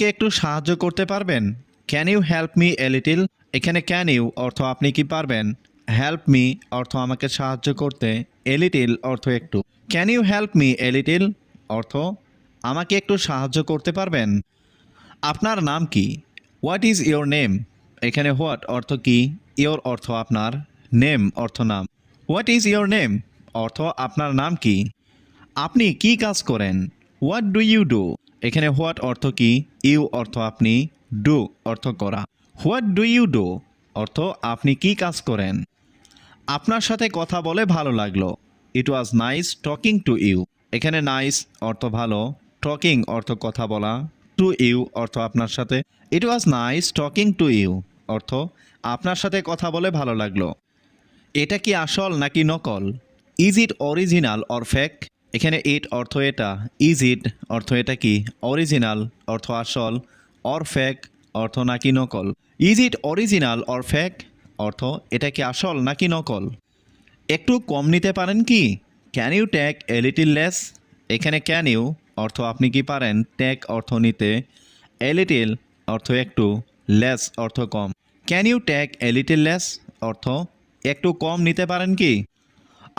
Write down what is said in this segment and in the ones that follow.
আমাকে একটু সাহায্য করতে পারবেন? Can you help me a little এখানে ক্যান ইউ অর্থ আপনি কি পারবেন? হেল্প মি অর্থ আমাকে সাহায্য করতে। এ লিটিল অর্থ একটু। Can you help me a little অর্থ আমাকে একটু সাহায্য করতে পারবেন? আপনার নাম কি? হোয়াট ইজ ইয়োর নেম এখানে হোয়াট অর্থ কি? ইয়োর অর্থ আপনার নেম অর্থ নাম। হোয়াট ইজ ইয়োর নেম অর্থ আপনার নাম কি? আপনি কি কাজ করেন? হোয়াট ডু ইউ ডু এখানে হোয়াট অর্থ কি? ইউ অর্থ আপনি ডু অর্থ করা। হোয়াট ডু ইউ ডু অর্থ আপনি কি কাজ করেন? আপনার সাথে কথা বলে ভালো লাগল। It was nice talking to you এখানে নাইস অর্থ ভালো টকিং অর্থ কথা বলা। টু ইউ অর্থ আপনার সাথে। It was nice talking to you অর্থ আপনার সাথে কথা বলে ভালো লাগল। এটা কি আসল নাকি নকল? Is it original or fake এখানে ইট অর্থ এটা ইজ ইট অর্থ এটা কি অরিজিনাল অর্থ আসল অর ফ্যাক অর্থ নাকি নকল। Is it original or fake অর্থ এটা কি আসল নাকি নকল। একটু কম নিতে পারেন কি? Can you talk a little less এখানে ক্যান ইউ অর্থ আপনি কি পারেন? ট্যাক অর্থ নিতে এ লিটিল অর্থ একটু লেস অর্থ কম। Can you take a little less অর্থ একটু কম নিতে পারেন কি?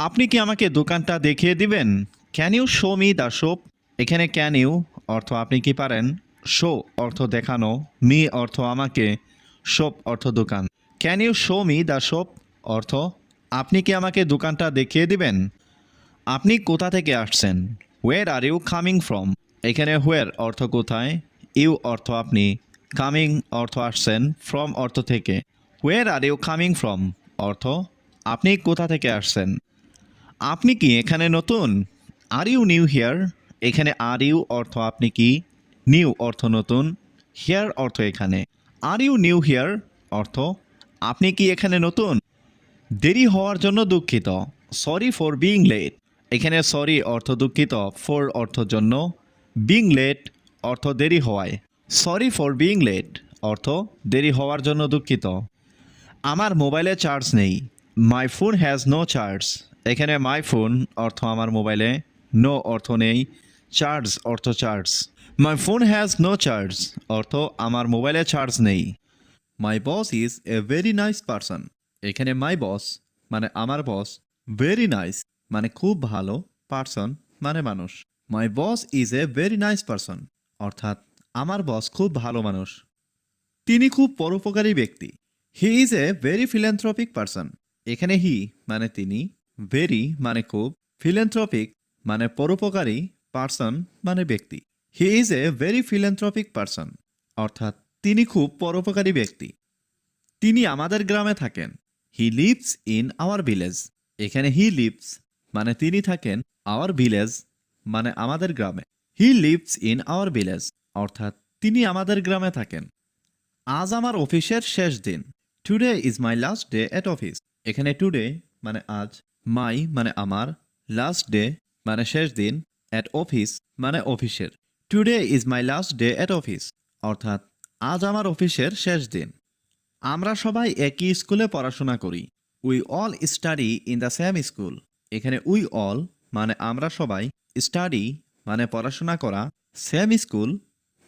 আপনি কি আমাকে দোকানটা দেখিয়ে দিবেন? Can you show me the shop এখানে ক্যান ইউ অর্থ আপনি কি পারেন? শো অর্থ দেখানো। মি অর্থ আমাকে। শপ অর্থ দোকান। Can you show me the shop অর্থ, আপনি কি আমাকে দোকানটা দেখিয়ে দিবেন? আপনি কোথা থেকে আসছেন? Where are you coming from এখানে হোয়ার অর্থ কোথায়? ইউ অর্থ আপনি। কামিং অর্থ আসছেন। ফ্রম অর্থ থেকে। Where are you coming from অর্থ, আপনি কোথা থেকে আসছেন? আপনি কি এখানে নতুন? আর ইউ নিউ হিয়ার এখানে আর ইউ অর্থ আপনি কি? নিউ অর্থ নতুন। হিয়ার অর্থ এখানে। আর ইউ নিউ হিয়ার অর্থ, আপনি কি এখানে নতুন? দেরি হওয়ার জন্য দুঃখিত। সরি ফর বিং লেট এখানে সরি অর্থ দুঃখিত। ফর অর্থ জন্য। বিং লেট অর্থ দেরি হওয়ায়। সরি ফর বিং লেট অর্থ দেরি হওয়ার জন্য দুঃখিত। আমার মোবাইলে চার্জ নেই। My phone has no charge এখানে মাই ফোন অর্থ আমার মোবাইলে। নো অর্থ নেই চার্জ অর্থ charge my phone has no charge অর্থ আমার মোবাইলে চার্জ নেই। My boss is a very nice person এখানে মাই বস মানে আমার বস ভেরি নাইস মানে খুব ভালো পারসন মানে মানুষ। My boss is a very nice person অর্থাৎ আমার বস খুব ভালো মানুষ। তিনি খুব পরোপকারী ব্যক্তি। He is a very philanthropic person এখানে হি মানে তিনি ভেরি মানে খুব ফিল্যান্থ্রপিক মানে পরোপকারী পার্সন মানে ব্যক্তি। He is a very philanthropic person অর্থাৎ তিনি খুব পরোপকারী ব্যক্তি। তিনি আমাদের গ্রামে থাকেন। He lives in our village এখানে হি লিভস মানে তিনি থাকেন আওয়ার ভিলেজ মানে আমাদের গ্রামে। He lives in our village অর্থাৎ তিনি আমাদের গ্রামে থাকেন। আজ আমার অফিসের শেষ দিন। Today is my last day at office এখানে টুডে মানে আজ মাই মানে আমার লাস্ট ডে মানে শেষ দিন অ্যাট অফিস মানে অফিসের। Today is my last day at office অর্থাৎ আজ আমার অফিসের শেষ দিন। আমরা সবাই একই স্কুলে পড়াশোনা করি। We all study in the same school এখানে উই অল মানে আমরা সবাই স্টাডি মানে পড়াশোনা করা সেম স্কুল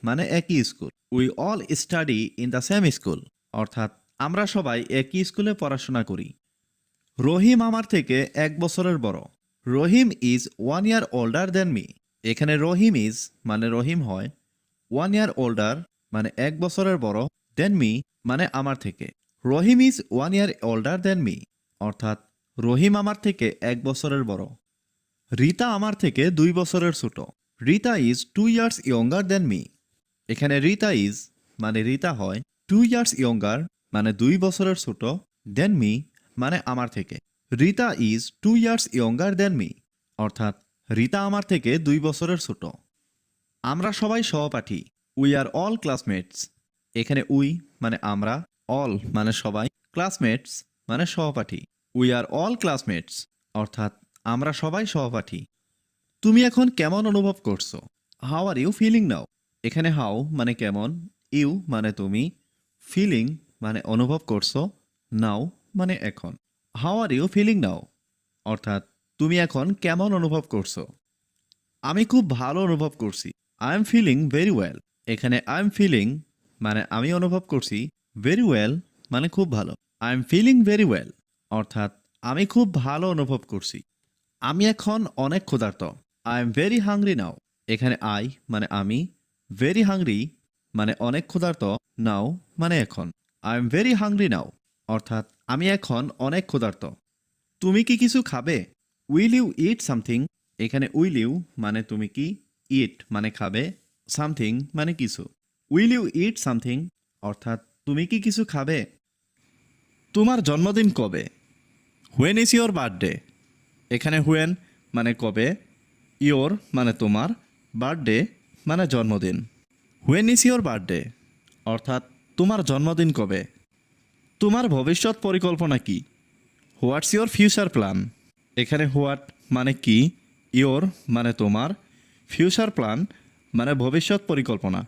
মানে একই school we all study in the same school অর্থাৎ আমরা সবাই একই স্কুলে পড়াশোনা করি। রহিম আমার থেকে এক বছরের বড়। Rahim is one year older than me এখানে রহিম ইজ মানে রহিম হয় ওয়ান ইয়ার ওল্ডার মানে এক বছরের বড় দেন মি মানে আমার থেকে। Rahim is one year older than me অর্থাৎ রহিম আমার থেকে এক বছরের বড়। রিতা আমার থেকে দুই বছরের ছোট। Rita is two years younger than me এখানে রিতা ইজ মানে রিতা হয় টু ইয়ার্স ইয়ঙ্গার মানে দুই বছরের ছোট দেন মি মানে আমার থেকে। Rita is two years younger than me. অর্থাৎ রিতা আমার থেকে দুই বছরের ছোট। আমরা সবাই সহপাঠী। We are all classmates. এখানে উই মানে আমরা, অল মানে সবাই, ক্লাসমেটস মানে সহপাঠী। উই আর অল ক্লাসমেটস, অর্থাৎ আমরা সবাই সহপাঠী। তুমি এখন কেমন অনুভব করছ? How are you feeling now? এখানে হাউ মানে কেমন, ইউ মানে তুমি। ফিলিং মানে অনুভব করছ, নাও মানে এখন। How are you feeling now অর্থাৎ, তুমি এখন কেমন অনুভব করছ? আমি খুব ভালো অনুভব করছি। I am feeling very well এখানে আই এম ফিলিং মানে আমি অনুভব করছি ভেরি ওয়েল মানে খুব ভালো। I am feeling very well অর্থাৎ, আমি খুব ভালো অনুভব করছি। আমি এখন অনেক ক্ষুধার্ত। I am very hungry now এখানে আই মানে আমি ভেরি হাংরি মানে অনেক ক্ষুধার্ত নাও মানে এখন। I am very hungry now অর্থাৎ আমি এখন অনেক ক্ষুধার্ত। তুমি কি কিছু খাবে? উইল ইউ ইট সামথিং এখানে উইল ইউ মানে তুমি কি? ইট মানে খাবে। সামথিং মানে কিছু। উইল ইউ ইট সামথিং অর্থাৎ তুমি কি কিছু খাবে? তোমার জন্মদিন কবে? হোয়েন ইজ ইয়োর বার্থডে এখানে হোয়েন মানে কবে? ইয়োর মানে তোমার। বার্থডে মানে জন্মদিন। হোয়েন ইজ ইয়োর বার্থডে অর্থাৎ তোমার জন্মদিন কবে? তোমার ভবিষ্যৎ পরিকল্পনা কি? হোয়াটস ইয়োর ফিউচার প্ল্যান এখানে হোয়াট মানে কি? ইয়োর মানে তোমার। ফিউচার প্ল্যান মানে ভবিষ্যৎ পরিকল্পনা।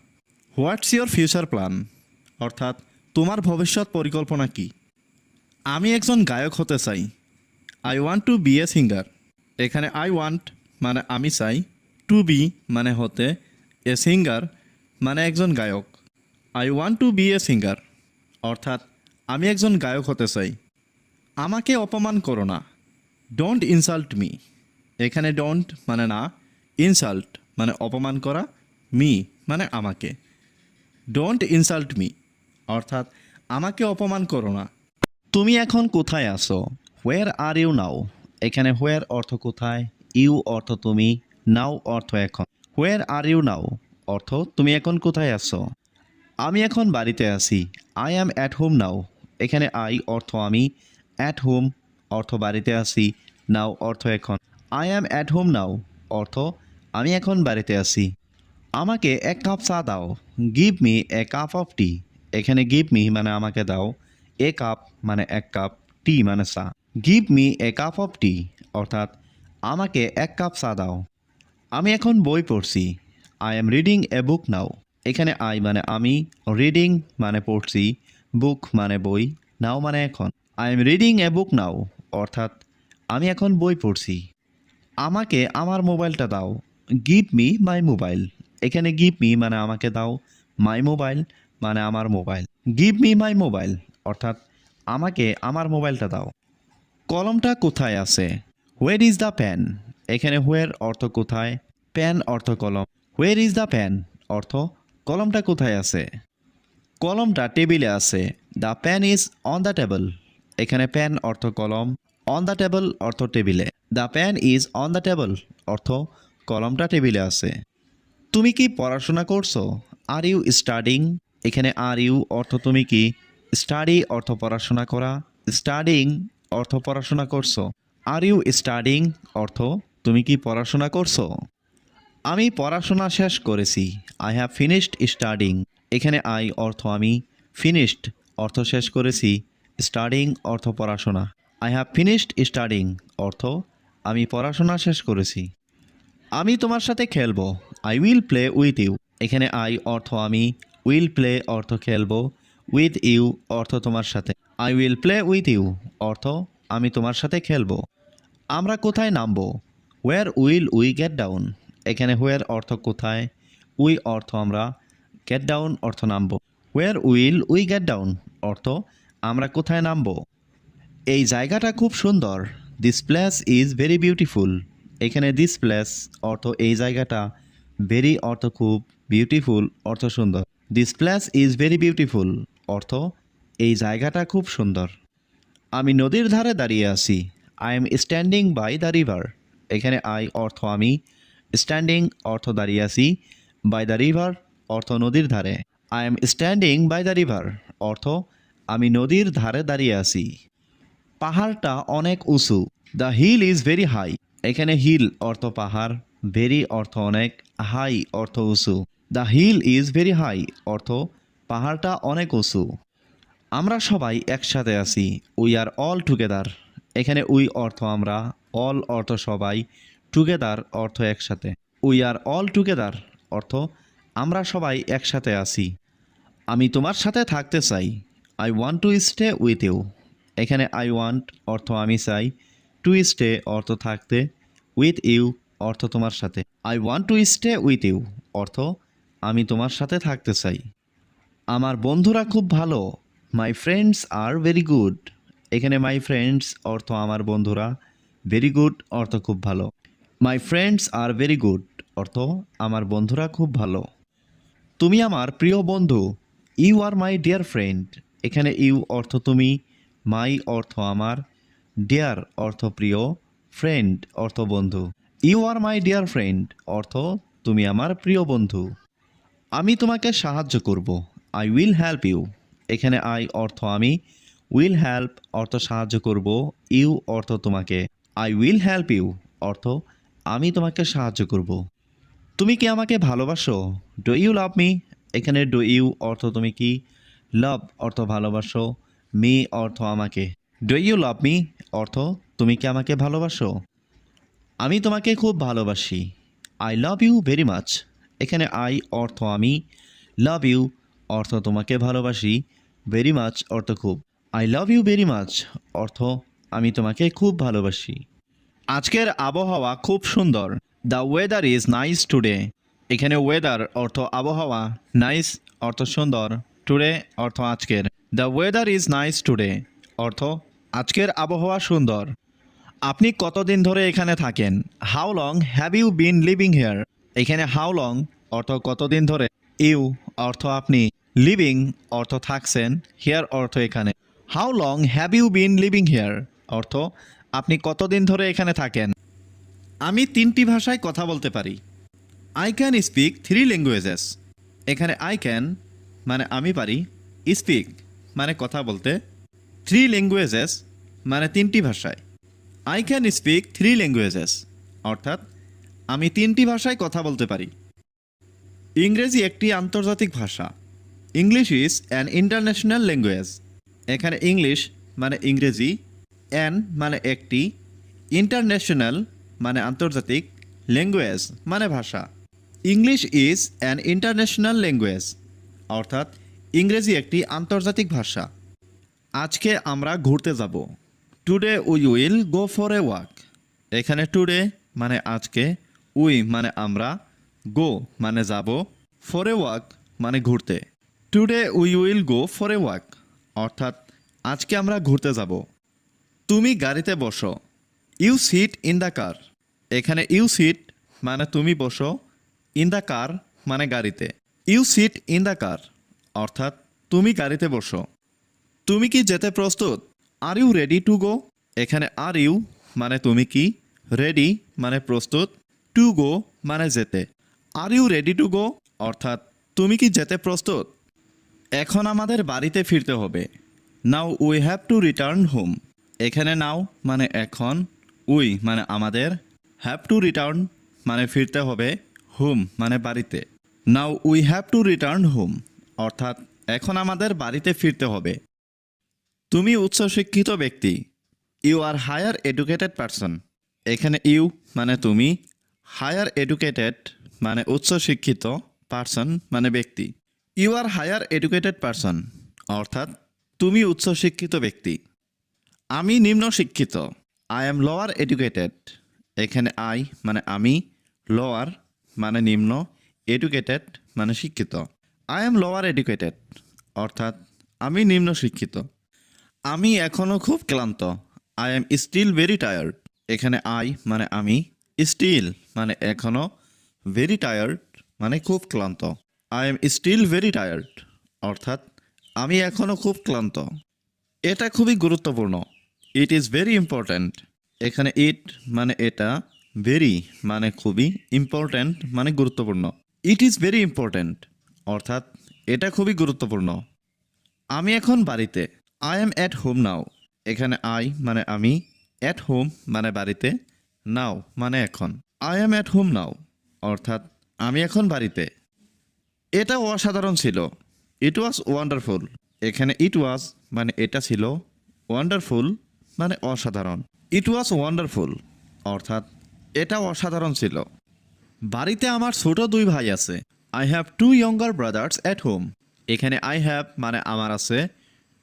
হোয়াটস ইয়োর ফিউচার প্ল্যান অর্থাৎ তোমার ভবিষ্যৎ পরিকল্পনা কি? আমি একজন গায়ক হতে চাই। I want to be a singer এখানে আই ওয়ান্ট মানে আমি চাই। টু বি মানে হতে এ সিঙ্গার মানে একজন গায়ক। I want to be a singer অর্থাৎ আমি একজন গায়ক হতে চাই। আমাকে অপমান করো না। ডোন্ট ইনসাল্ট মি এখানে ডোন্ট মানে না ইনসাল্ট মানে অপমান করা মি মানে আমাকে। ডোন্ট ইনসাল্ট মি অর্থাৎ, আমাকে অপমান করো না। তুমি এখন কোথায় আছো? হোয়ার আর ইউ নাও এখানে হোয়ার অর্থ কোথায়? ইউ অর্থ তুমি নাও অর্থ এখন। হোয়ার আর ইউ নাও অর্থ তুমি এখন কোথায় আছো? আমি এখন বাড়িতে আছি। I am at home now এখানে আই অর্থ আমি অ্যাট হোম অর্থ বাড়িতে আছি নাও অর্থ এখন। I am at home now অর্থ আমি এখন বাড়িতে আছি। আমাকে এক কাপ চা দাও give me a cup of tea এখানে গিভ মি মানে আমাকে দাও এ কাপ মানে এক কাপ টি মানে চা। Give me a cup of tea অর্থাৎ আমাকে এক কাপ চা দাও। আমি এখন বই পড়ছি I am reading a book now এখানে আই মানে আমি রিডিং মানে পড়ছি বুক মানে বই, নাও মানে এখন। I am reading a book now অর্থাৎ আমি এখন বই পড়ছি। আমাকে আমার মোবাইলটা দাও। গিভ মি মাই মোবাইল এখানে গিভ মি মানে আমাকে দাও। মাই মোবাইল মানে আমার mobile. Give me my mobile অর্থাৎ আমাকে আমার মোবাইলটা দাও। কলমটা কোথায় আছে? হোয়ার ইজ দ্য প্যান এখানে হোয়ার অর্থ কোথায়? প্যান অর্থ কলম। হোয়ার ইজ দ্য প্যান অর্থ কলমটা কোথায় আছে? কলমটা টেবিলে আছে। The pen is on the table এখানে প্যান অর্থ কলম অন দ্য টেবল অর্থ টেবিলে। The pen is on the table অর্থ কলমটা টেবিলে আছে। তুমি কি পড়াশোনা করছ? আর ইউ স্টাডিং এখানে আর ইউ অর্থ তুমি কি? স্টাডি অর্থ পড়াশোনা করা। স্টাডিং অর্থ পড়াশোনা করছ। আর ইউ স্টাডিং অর্থ তুমি কি পড়াশোনা করছ? আমি পড়াশোনা শেষ করেছি। আই হ্যাভ ফিনিশড স্টাডিং এখানে আই অর্থ আমি ফিনিশড অর্থ শেষ করেছি স্টাডিং অর্থ পড়াশোনা। আই হ্যাভ ফিনিশড স্টাডিং অর্থ আমি পড়াশোনা শেষ করেছি। আমি তোমার সাথে খেলব I will play with you এখানে আই অর্থ আমি উইল প্লে অর্থ খেলব উইথ ইউ অর্থ তোমার সাথে। I will play with you অর্থ আমি তোমার সাথে খেলব। আমরা কোথায় নামবো? Where will we get down এখানে হোয়ার অর্থ কোথায়? উই অর্থ আমরা গেট ডাউন অর্থ নামবো। Where will we get down অর্থ আমরা কোথায় নামবো? এই জায়গাটা খুব সুন্দর। This place is very beautiful এখানে দিস প্লেস অর্থ এই জায়গাটা ভেরি অর্থ খুব বিউটিফুল অর্থ সুন্দর। This place is very beautiful অর্থ এই জায়গাটা খুব সুন্দর। আমি নদীর ধারে দাঁড়িয়ে আছি। I am standing by the river এখানে আই অর্থ আমি স্ট্যান্ডিং অর্থ দাঁড়িয়ে আছি বাই দ্য রিভার অর্থ নদীর ধারে। I am standing by the river অর্থ, আমি নদীর ধারে দাঁড়িয়ে আছি। পাহাড়টা অনেক উঁচু the hill is very high এখানে হিল অর্থ পাহাড় ভেরি অর্থ অনেক হাই অর্থ উঁচু। The hill is very high অর্থ, পাহাড়টা অনেক উঁচু। আমরা সবাই একসাথে আছি উই আর অল টুগেদার এখানে উই অর্থ আমরা অল অর্থ সবাই টুগেদার অর্থ একসাথে। উই আর অল টুগেদার অর্থ আমরা সবাই একসাথে আছি। আমি তোমার সাথে থাকতে চাই। I want to stay with you এখানে আই ওয়ান্ট অর্থ আমি চাই। টু স্টে অর্থ থাকতে। উইথ ইউ অর্থ তোমার সাথে। I want to stay with you অর্থ আমি তোমার সাথে থাকতে চাই। আমার বন্ধুরা খুব ভালো। My friends are very good এখানে মাই ফ্রেন্ডস অর্থ আমার বন্ধুরা। ভেরি গুড অর্থ খুব ভালো। My friends are very good অর্থ আমার বন্ধুরা খুব ভালো। তুমি আমার প্রিয় বন্ধু। You are my dear friend এখানে ইউ অর্থ তুমি মাই অর্থ আমার। ডিয়ার অর্থ প্রিয় ফ্রেন্ড অর্থ বন্ধু। You are my dear friend অর্থ তুমি আমার প্রিয় বন্ধু। আমি তোমাকে সাহায্য করব। আই উইল হেল্প ইউ এখানে আই অর্থ আমি উইল হেল্প অর্থ সাহায্য করব। ইউ অর্থ তোমাকে। আই উইল হেল্প ইউ অর্থ আমি তোমাকে সাহায্য করব। তুমি কি আমাকে ভালোবাসো? ডু ইউ লাভ মি এখানে ডু ইউ অর্থ তুমি কি? লাভ অর্থ ভালোবাসো মি অর্থ আমাকে। ডু ইউ লাভ মি অর্থ তুমি কি আমাকে ভালোবাসো? আমি তোমাকে খুব ভালোবাসি। I love you very much এখানে আই অর্থ আমি। লাভ ইউ অর্থ তোমাকে ভালোবাসি। ভেরি মাচ অর্থ খুব। I love you very much অর্থ আমি তোমাকে খুব ভালোবাসি। আজকের আবহাওয়া খুব সুন্দর। The weather is nice today এখানে ওয়েদার অর্থ আবহাওয়া নাইস অর্থ সুন্দর। টুডে অর্থ আজকের। The weather is nice today অর্থ আজকের আবহাওয়া সুন্দর। আপনি কতদিন ধরে এখানে থাকেন? How long have you been living here এখানে হাউ লং অর্থ কতদিন ধরে? ইউ অর্থ আপনি লিভিং অর্থ থাকছেন হেয়ার অর্থ এখানে। How long have you been living here অর্থ আপনি কতদিন ধরে এখানে থাকেন? আমি তিনটি ভাষায় কথা বলতে পারি। I can speak three languages এখানে আই ক্যান মানে আমি পারি স্পিক মানে কথা বলতে থ্রি ল্যাঙ্গুয়েজেস মানে তিনটি ভাষায়। I can speak three languages অর্থাৎ, আমি তিনটি ভাষায় কথা বলতে পারি। ইংরেজি একটি আন্তর্জাতিক ভাষা। English is an international language এখানে ইংলিশ মানে ইংরেজি অ্যান মানে একটি ইন্টারন্যাশনাল মানে আন্তর্জাতিক ল্যাঙ্গুয়েজ মানে ভাষা। English is an international language অর্থাৎ ইংরেজি একটি আন্তর্জাতিক ভাষা। আজকে আমরা ঘুরতে যাব। Today we will go for a walk এখানে টুডে মানে আজকে উই মানে আমরা গো মানে যাব ফর এ ওয়াক মানে ঘুরতে। Today we will go for a walk অর্থাৎ আজকে আমরা ঘুরতে যাব। তুমি গাড়িতে বসো। You sit in the car এখানে ইউ সিট মানে তুমি বসো ইন দ্য কার মানে গাড়িতে। You sit in the car অর্থাৎ তুমি গাড়িতে বসো। তুমি কি যেতে প্রস্তুত? Are you ready to go এখানে আর ইউ মানে তুমি কি? রেডি মানে প্রস্তুত। টু গো মানে যেতে। Are you ready to go অর্থাৎ তুমি কি যেতে প্রস্তুত? এখন আমাদের বাড়িতে ফিরতে হবে। Now we have to return home এখানে নাও মানে এখন উই মানে আমাদের হ্যাভ টু রিটার্ন মানে ফিরতে হবে হোম মানে বাড়িতে। Now we have to return home অর্থাৎ এখন আমাদের বাড়িতে ফিরতে হবে। তুমি উচ্চশিক্ষিত ব্যক্তি you are higher educated person এখানে ইউ মানে তুমি হায়ার এডুকেটেড মানে উচ্চশিক্ষিত পারসন মানে ব্যক্তি। You are higher educated person অর্থাৎ তুমি উচ্চশিক্ষিত ব্যক্তি। আমি নিম্ন শিক্ষিত আই এম লোয়ার এডুকেটেড এখানে আই মানে আমি লোয়ার মানে নিম্ন এডুকেটেড মানে শিক্ষিত। আই এম লোয়ার এডুকেটেড অর্থাৎ আমি নিম্ন শিক্ষিত। আমি এখনও খুব ক্লান্ত। I am still very tired এখানে আই মানে আমি স্টিল মানে এখনও ভেরি টায়ার্ড মানে খুব ক্লান্ত। I am still very tired অর্থাৎ আমি এখনও খুব ক্লান্ত। এটা খুবই গুরুত্বপূর্ণ। ইট ইজ ভেরি ইম্পর্ট্যান্ট এখানে ইট মানে এটা ভেরি মানে খুবই ইম্পর্ট্যান্ট মানে গুরুত্বপূর্ণ। ইট ইজ ভেরি ইম্পর্ট্যান্ট অর্থাৎ এটা খুবই গুরুত্বপূর্ণ। আমি এখন বাড়িতে I am at home now এখানে আই মানে আমি অ্যাট হোম মানে বাড়িতে নাও মানে এখন। I am at home now অর্থাৎ আমি এখন বাড়িতে। এটা অসাধারণ ছিল। ইট ওয়াজ ওয়ান্ডারফুল এখানে ইট ওয়াজ মানে এটা ছিল ওয়ান্ডারফুল মানে অসাধারণ। ইট ওয়াজ ওয়ান্ডারফুল অর্থাৎ এটা অসাধারণ ছিল। বাড়িতে আমার ছোট দুই ভাই আছে। I have two younger brothers at home এখানে আই হ্যাভ মানে আমার আছে।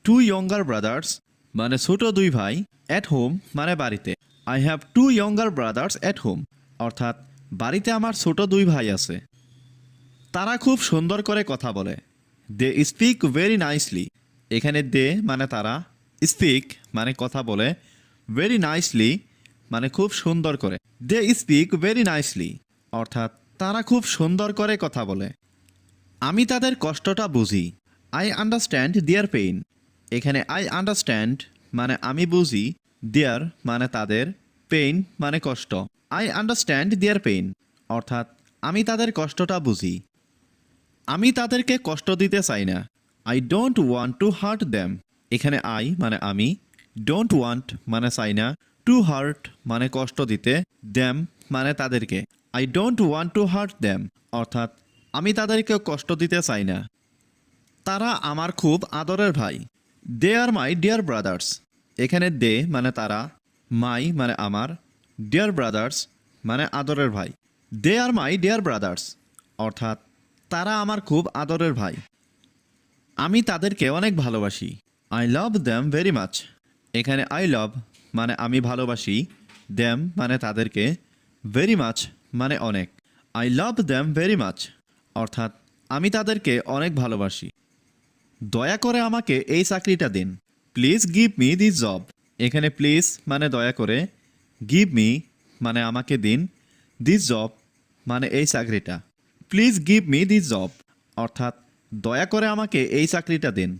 টু ইয়ঙ্গার ব্রাদার্স মানে ছোট দুই ভাই অ্যাট হোম মানে বাড়িতে। I have two younger brothers at home অর্থাৎ বাড়িতে আমার ছোট দুই ভাই আছে। তারা খুব সুন্দর করে কথা বলে। দে স্পিক ভেরি নাইসলি এখানে দে মানে তারা স্পিক মানে কথা বলে ভেরি নাইসলি মানে খুব সুন্দর করে। দে স্পিক ভেরি নাইসলি অর্থাৎ তারা খুব সুন্দর করে কথা বলে। আমি তাদের কষ্টটা বুঝি। আই আন্ডারস্ট্যান্ড দেয়ার পেইন এখানে আই আন্ডারস্ট্যান্ড মানে আমি বুঝি দেয়ার মানে তাদের পেইন মানে কষ্ট। আই আন্ডারস্ট্যান্ড দেয়ার পেইন অর্থাৎ আমি তাদের কষ্টটা বুঝি। আমি তাদেরকে কষ্ট দিতে চাই না। I don't want to hurt them এখানে আই মানে আমি ডোন্ট ওয়ান্ট মানে চাই না টু হার্ট মানে কষ্ট দিতে দ্যাম মানে তাদেরকে। I don't want to hurt them অর্থাৎ আমি তাদেরকে কষ্ট দিতে চাই না। তারা আমার খুব আদরের ভাই। দে আর মাই ডিয়ার ব্রাদার্স এখানে দে মানে তারা মাই মানে আমার ডিয়ার ব্রাদার্স মানে আদরের ভাই। দে আর মাই ডিয়ার ব্রাদার্স অর্থাৎ তারা আমার খুব আদরের ভাই। আমি তাদেরকে অনেক ভালোবাসি। I love them very much এখানে আই লাভ মানে আমি ভালোবাসি দ্যাম মানে তাদেরকে ভেরি মাচ মানে অনেক। I love them very much অর্থাৎ আমি তাদেরকে অনেক ভালোবাসি। দয়া করে আমাকে এই চাকরিটা দিন। Please give me this job এখানে প্লিজ মানে দয়া করে গিভ মি মানে আমাকে দিন। দিস জব মানে এই চাকরিটা। Please give me this job অর্থাৎ দয়া করে আমাকে এই চাকরিটা দিন।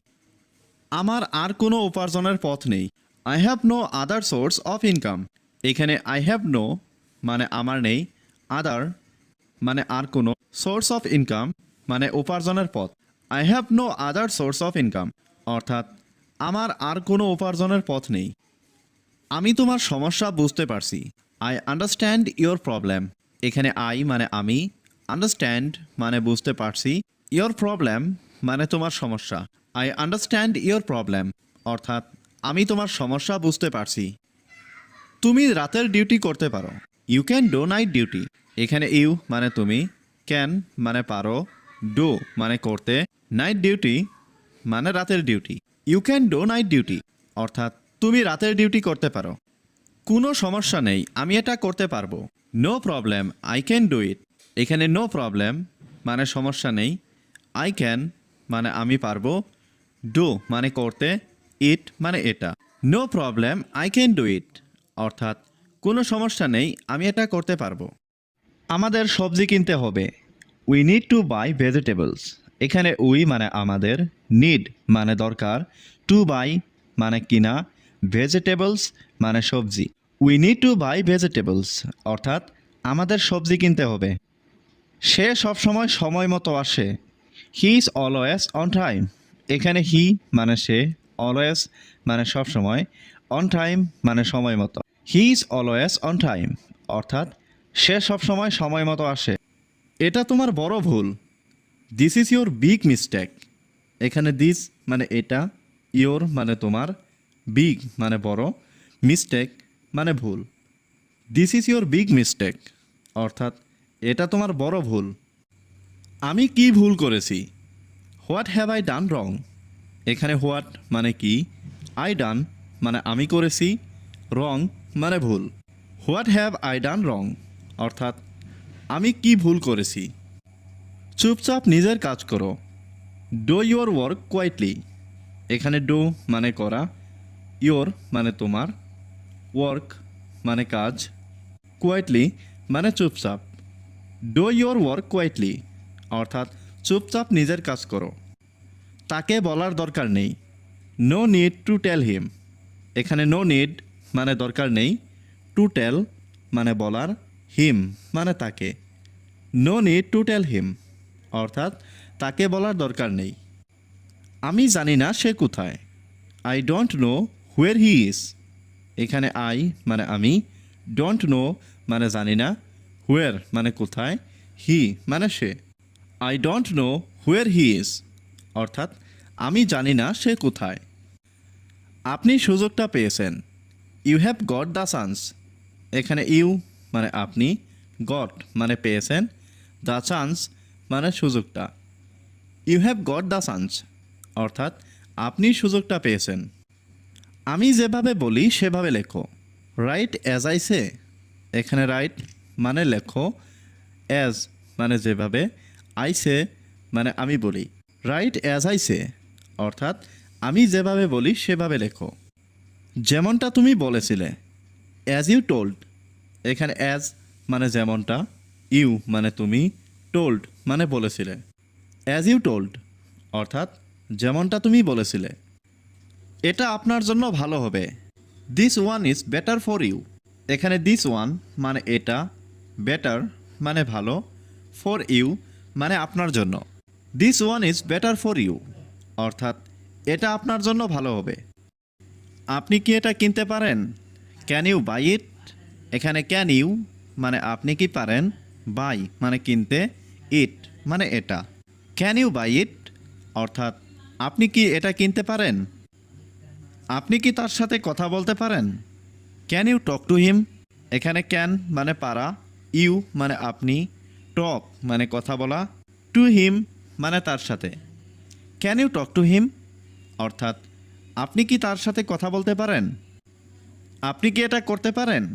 আমার আর কোনো উপার্জনের পথ নেই। I have no other source of income এখানে আই হ্যাভ নো মানে আমার নেই। আদার মানে আর কোনো সোর্স অফ ইনকাম মানে উপার্জনের পথ। I have no other source of income অর্থাৎ আমার আর কোনো উপার্জনের পথ নেই। আমি তোমার সমস্যা বুঝতে পারছি। আই আন্ডারস্ট্যান্ড ইয়োর প্রবলেম এখানে আই মানে আমি। আন্ডারস্ট্যান্ড মানে বুঝতে পারছি। ইয়োর প্রবলেম মানে তোমার সমস্যা। আই আন্ডারস্ট্যান্ড ইয়োর প্রবলেম অর্থাৎ, আমি তোমার সমস্যা বুঝতে পারছি। তুমি রাতের ডিউটি করতে পারো। You can do night duty এখানে ইউ মানে তুমি ক্যান মানে পারো ডো মানে করতে। নাইট ডিউটি মানে রাতের duty you can do night duty অর্থাৎ, তুমি রাতের ডিউটি করতে পারো। কোনো সমস্যা নেই, আমি এটা করতে পারব। No problem I can do it এখানে নো প্রবলেম মানে সমস্যা নেই। আই ক্যান মানে আমি পারব। ডু মানে করতে ইট মানে এটা। No problem I can do it অর্থাৎ, কোনো সমস্যা নেই, আমি এটা করতে পারব। আমাদের সবজি কিনতে হবে। We need to buy vegetables এখানে উই মানে আমাদের নিড মানে দরকার। টু বাই মানে কিনা ভেজিটেবলস মানে সবজি। We need to buy vegetables অর্থাৎ, আমাদের সবজি কিনতে হবে। সে সবসময় সময় মতো আসে। He is always on time এখানে হি মানে সে অলওয়েজ মানে সবসময় অন টাইম মানে সময় মতো। He is always on time অর্থাৎ সে সবসময় সময় মতো আসে। এটা তোমার বড় ভুল। This is your big mistake এখানে দিস মানে এটা ইয়োর মানে তোমার বিগ মানে বড় মিস্টেক মানে ভুল। This is your big mistake অর্থাৎ এটা তোমার বড় ভুল। আমি কি ভুল করেছি? What have I done wrong? এখানে হোয়াট মানে কি? আই ডান মানে আমি করেছি, রং মানে ভুল। What have I done wrong? অর্থাৎ, আমি কি ভুল করেছি? চুপচাপ নিজের কাজ করো। Do your work quietly. এখানে ডো মানে করা, ইয়োর মানে তোমার, ওয়ার্ক মানে কাজ, কোয়াইটলি মানে চুপচাপ। Do your work quietly. অর্থাৎ চুপচাপ নিজের কাজ করো। তাকে বলার দরকার নেই। No need to tell him এখানে নো নিড মানে দরকার নেই। টু টেল মানে বলার। হিম মানে তাকে। No need to tell him অর্থাৎ তাকে বলার দরকার নেই। আমি জানি না সে কোথায়। I don't know where he is এখানে আই মানে আমি। ডোন্ট নো মানে জানি না। হুয়ের মানে কোথায়। হি মানে সে। I don't know where he is অর্থাৎ, আমি জানি না সে কোথায়। আপনি সুযোগটা পেয়েছেন। You have got the chance এখানে ইউ মানে আপনি গট মানে পেয়েছেন। দ্য চান্স মানে সুযোগটা। You have got the chance অর্থাৎ, আপনি সুযোগটা পেয়েছেন। আমি যেভাবে বলি, সেভাবে লেখো। রাইট অ্যাজ আই সে এখানে রাইট মানে লেখো। অ্যাজ মানে যেভাবে আইসে মানে আমি বলি। রাইট অ্যাজ আইসে অর্থাৎ আমি যেভাবে বলি সেভাবে লেখো। যেমনটা তুমি বলেছিলে অ্যাজ ইউ টোল্ড এখানে অ্যাজ মানে যেমনটা ইউ মানে তুমি টোল্ড মানে বলেছিলে। অ্যাজ ইউ টোল্ড অর্থাৎ যেমনটা তুমি বলেছিলে। এটা আপনার জন্য ভালো হবে। This one is better for you এখানে দিস ওয়ান মানে এটা বেটার মানে ভালো ফর ইউ মানে আপনার জন্য। This one is better for you অর্থাৎ, এটা আপনার জন্য ভালো হবে। আপনি কি এটা কিনতে পারেন? ক্যান ইউ বাই ইট এখানে ক্যান ইউ মানে আপনি কি পারেন? বাই মানে কিনতে। ইট মানে এটা। ক্যান ইউ বাই ইট অর্থাৎ, আপনি কি এটা কিনতে পারেন? আপনি কি তার সাথে কথা বলতে পারেন? Can you talk to him এখানে ক্যান মানে পারা। ইউ মানে আপনি। টক মানে কথা বলা, টু হিম মানে তার সাথে। Can you talk to him? অর্থাৎ, আপনি কি তার সাথে কথা বলতে পারেন? আপনি কি এটা করতে পারেন?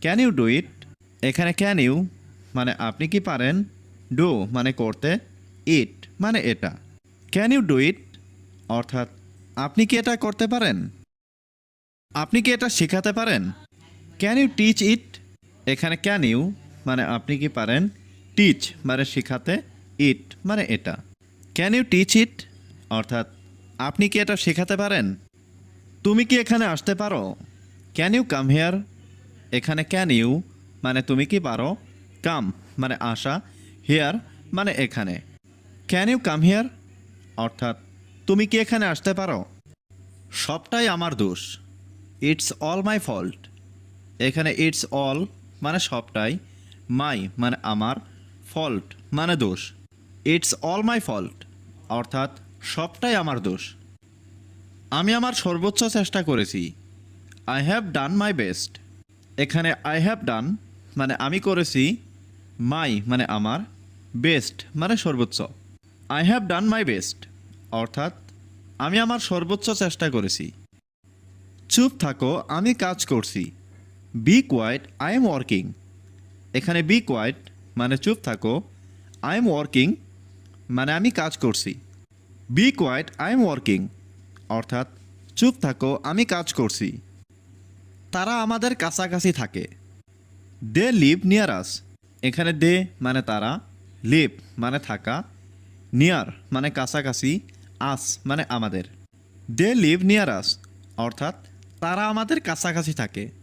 Can you do it? এখানে ক্যান ইউ মানে আপনি কি পারেন? ডু মানে করতে, ইট মানে এটা। Can you do it? অর্থাৎ, আপনি কি এটা করতে পারেন? আপনি কি এটা শেখাতে পারেন? Can you teach it? এখানে ক্যান ইউ মানে আপনি কি পারেন? টিচ মানে শেখাতে ইট মানে এটা। ক্যান ইউ টিচ ইট অর্থাৎ, আপনি কি এটা শেখাতে পারেন? তুমি কি এখানে আসতে পারো? ক্যান ইউ কাম হেয়ার এখানে ক্যান ইউ মানে তুমি কি পারো? কাম মানে আসা। হেয়ার মানে এখানে। ক্যান ইউ কাম হেয়ার অর্থাৎ, তুমি কি এখানে আসতে পারো? সবটাই আমার দোষ। ইটস অল মাই ফল্ট এখানে ইটস অল মানে সবটাই। মাই মানে আমার। ফল্ট মানে দোষ। ইটস অল মাই ফল্ট অর্থাৎ সবটাই আমার দোষ। আমি আমার সর্বোচ্চ চেষ্টা করেছি। I have done my best এখানে আই হ্যাভ ডান মানে আমি করেছি মাই মানে আমার বেস্ট মানে সর্বোচ্চ। I have done my best অর্থাৎ আমি আমার সর্বোচ্চ চেষ্টা করেছি। চুপ থাকো, আমি কাজ করছি। Be quiet I am working এখানে বি কোয়াইট মানে চুপ থাকো। আই এম ওয়ার্কিং মানে আমি কাজ করছি। Be quiet I am working অর্থাৎ চুপ থাকো, আমি কাজ করছি। তারা আমাদের কাছাকাছি থাকে। দে লিভ নিয়ার আস এখানে দে মানে তারা লিভ মানে থাকা নিয়ার মানে কাছাকাছি আস মানে আমাদের। দে লিভ নিয়ার আস অর্থাৎ তারা আমাদের কাছাকাছি থাকে।